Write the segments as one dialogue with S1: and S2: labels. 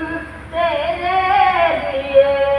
S1: वतन तेरे लिए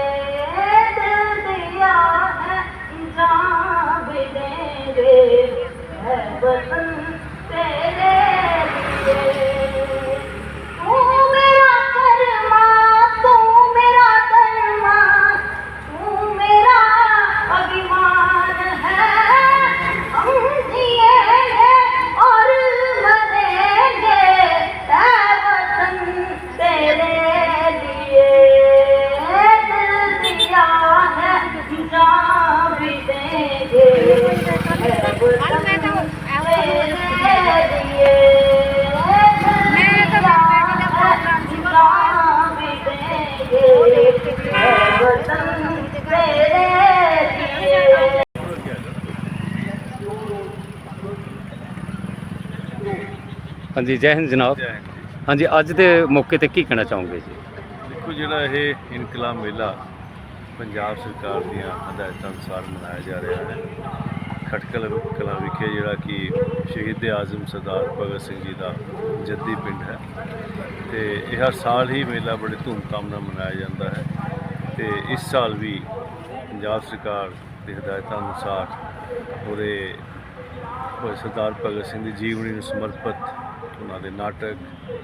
S2: ਹਾਂਜੀ ਜੈ ਹਿੰਦ ਜਨਾਬ।
S3: ਜੈ ਹਿੰਦ।
S2: ਹਾਂਜੀ ਅੱਜ ਦੇ ਮੌਕੇ ਤੇ ਕੀ ਕਹਿਣਾ ਚਾਹੋਗੇ ਜੀ?
S3: ਦੇਖੋ ਜਿਹੜਾ ਇਹ ਇਨਕਲਾਬ ਮੇਲਾ ਪੰਜਾਬ ਸਰਕਾਰ ਦੀਆਂ ਹਦਾਇਤਾਂ ਅਨੁਸਾਰ ਮਨਾਇਆ ਜਾ ਰਿਹਾ ਹੈ। ਖਟਕਲ ਕਲਾਂ ਵਿਖੇ ਜਿਹੜਾ ਕਿ ਸ਼ਹੀਦ ਆਜ਼ਮ ਸਰਦਾਰ ਭਗਤ ਸਿੰਘ ਜੀ ਦਾ ਜੱਦੀ ਪਿੰਡ ਹੈ। ਤੇ ਇਹ ਹਰ ਸਾਲ ਹੀ ਮੇਲਾ ਬੜੇ ਧੂਮਧਾਮ ਨਾਲ ਮਨਾਇਆ ਜਾਂਦਾ ਹੈ ਤੇ ਇਸ ਸਾਲ ਵੀ ਪੰਜਾਬ ਸਰਕਾਰ ਦੀ ਹਦਾਇਤਾਂ ਅਨੁਸਾਰ ਉਹਦੇ ਉਹ ਸਰਦਾਰ ਭਗਤ ਸਿੰਘ ਦੀ ਜੀਵਨੀ ਨੂੰ ਸਮਰਪਿਤ ਉਹਨਾਂ ਦੇ ਨਾਟਕ,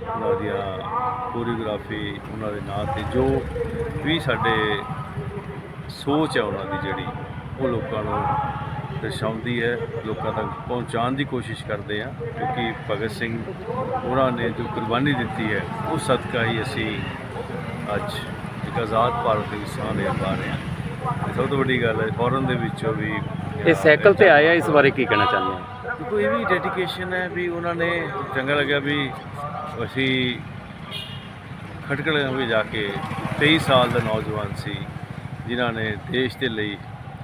S3: ਉਹਨਾਂ ਦੀਆਂ ਕੋਰੀਓਗ੍ਰਾਫੀ ਉਹਨਾਂ ਦੇ ਨਾਂ ਤੇ ਜੋ ਵੀ ਸਾਡੇ ਸੋਚ ਹੈ ਉਹਨਾਂ ਦੀ ਜਿਹੜੀ, ਉਹ ਲੋਕਾਂ ਨੂੰ ਦਰਸਾਉਂਦੀ ਹੈ, ਲੋਕਾਂ ਤੱਕ ਪਹੁੰਚਾਉਣ ਦੀ ਕੋਸ਼ਿਸ਼ ਕਰਦੇ ਆ ਕਿਉਂਕਿ ਭਗਤ ਸਿੰਘ ਉਹਨਾਂ ਨੇ ਜੋ ਕੁਰਬਾਨੀ ਦਿੱਤੀ ਹੈ, ਉਹ ਸਦਕਾ ਹੀ ਅਸੀਂ ਅੱਜ ਇੱਕ ਆਜ਼ਾਦ ਭਾਰਤ ਦੇ ਇਨਸਾਨ ਦੇ ਪਾ ਰਹੇ ਹਾਂ। ਸਭ ਤੋਂ ਵੱਡੀ ਗੱਲ ਹੈ ਫੋਰਨ ਦੇ ਵਿੱਚੋਂ ਵੀ
S2: ਇਹ ਸਾਈਕਲ ਤੇ ਆਇਆ ਇਸ ਬਾਰੇ ਕੀ ਕਹਿਣਾ ਚਾਹੁੰਦੇ ਹੋ?
S3: ਦੇਖੋ ਇਹ ਵੀ ਡੈਡੀਕੇਸ਼ਨ ਹੈ ਵੀ ਉਹਨਾਂ ਨੇ ਚੰਗਾ ਲੱਗਿਆ ਵੀ ਅਸੀਂ ਖਟਕੜ ਵਿੱਚ ਜਾ ਕੇ। 23 ਸਾਲ ਦਾ ਨੌਜਵਾਨ ਸੀ ਜਿਨ੍ਹਾਂ ਨੇ ਦੇਸ਼ ਦੇ ਲਈ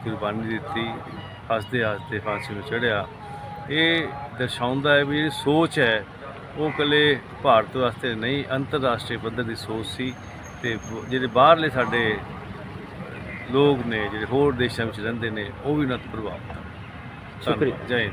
S3: ਕੁਰਬਾਨੀ ਦਿੱਤੀ ਹੱਸਦੇ ਹੱਸਦੇ ਫਾਂਸੀ ਨੂੰ ਚੜ੍ਹਿਆ। ਇਹ ਦਰਸਾਉਂਦਾ ਹੈ ਵੀ ਇਹ ਸੋਚ ਹੈ ਉਹ ਇਕੱਲੇ ਭਾਰਤ ਵਾਸਤੇ ਨਹੀਂ ਅੰਤਰਰਾਸ਼ਟਰੀ ਪੱਧਰ ਦੀ ਸੋਚ ਸੀ ਤੇ ਜਿਹੜੇ ਬਾਹਰਲੇ ਸਾਡੇ ਲੋਕ ਨੇ ਜਿਹੜੇ ਹੋਰ ਦੇਸ਼ਾਂ ਵਿੱਚ ਰਹਿੰਦੇ ਨੇ ਉਹ ਵੀ ਉਹਨਾਂ ਤੋਂ ਪ੍ਰਭਾਵਿਤ ਹਨ।
S2: ਸ਼ੁਕਰੀਆ।
S3: ਜੈ